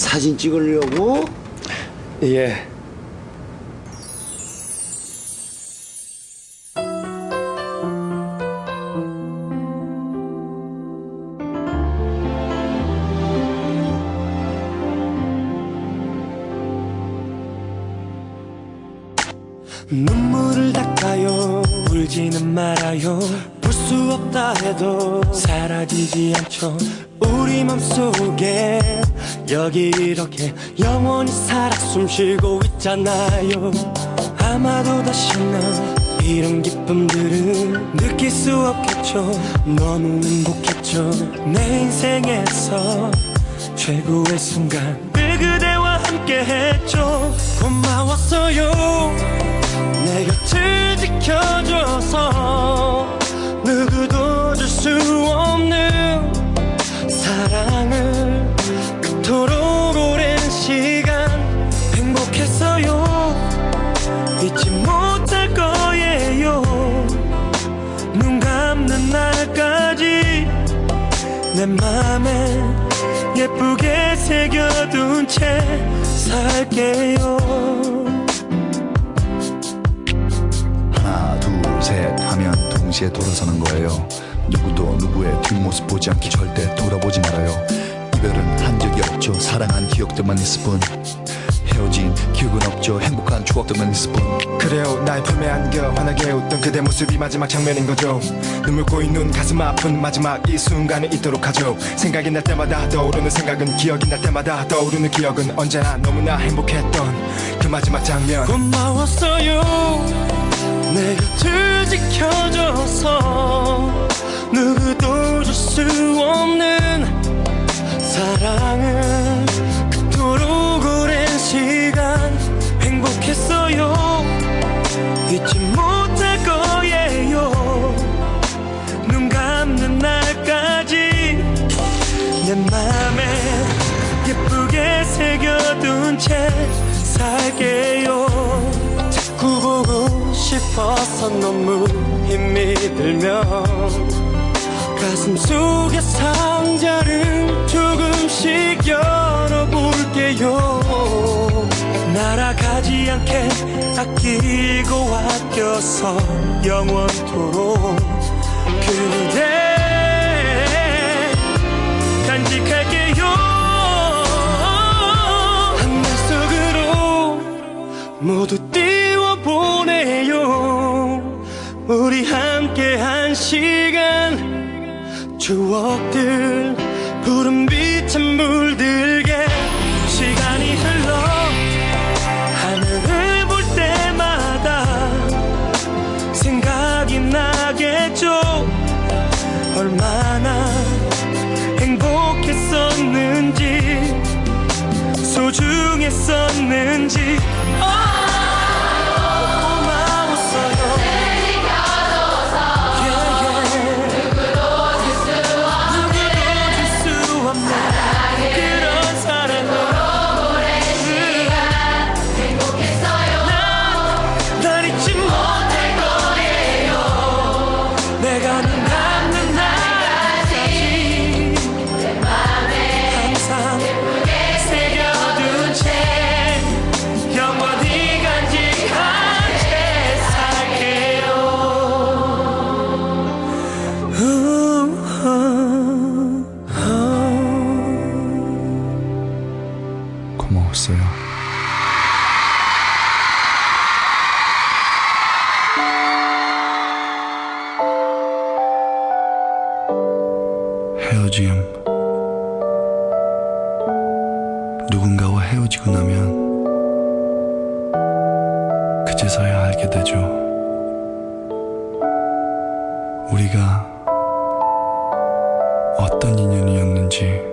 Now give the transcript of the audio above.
사진 찍으려고? 예. 눈물을 닦아요. 울지는 말아요. 볼 수 없다 해도 사라지지 않죠. 우리 맘속에 여기 이렇게 영원히 살아 숨쉬고 있잖아요. 아마도 다시 는 이런 기쁨들은 느낄 수 없겠죠. 너무 행복했죠. 내 인생에서 최고의 순간. 늘 그대와 함께 했죠. 고마웠어요 내 곁을 지켜줘서 누구도 줄 수 없는 사랑을 그토록 오랜 시간 행복했어요. 잊지 못할 거예요. 눈 감는 날까지 내 맘에 예쁘게 새겨둔 채 살게요 동시에 돌아서는 거예요. 누구도 누구의 뒷모습 보지 않기 절대 돌아보지 말아요. 이별은 한 적이 없죠. 사랑한 기억들만 있을 뿐. 헤어진 기억은 없죠. 행복한 추억들만 있을 뿐. 그래요. 나의 품에 안겨 환하게 웃던 그대 모습이 마지막 장면인 거죠. 눈물 고인 눈 가슴 아픈 마지막 이 순간을 잊도록 하죠. 생각이 날 때마다 떠오르는 생각은 기억이 날 때마다 떠오르는 기억은 언제나 너무나 행복했던 그 마지막 장면. 고마웠어요 지켜줘서 누구도 줄 수 없는 사랑을 그토록 오랜 시간 행복했어요. 잊지 못할 거예요. 눈 감는 날까지 내 맘에 예쁘게 새겨둔 채 싶어서 너무 힘이 들면 가슴 속의 상자를 조금씩 열어볼게요. 날아가지 않게 아끼고 아껴서 영원토록 그대 간직할게요. 하늘 속으로 모두 띄워 보내요. 우리 함께 한 시간 추억들 푸른빛에 물들게 시간이 흘러 하늘을 볼 때마다 생각이 나겠죠. 얼마나 행복했었는지 소중했었는지. 고 고마웠어요. 헤어짐 누군가와 헤어지고 나면 그제서야 알게 되죠. 우리가 어떤 인연이었는지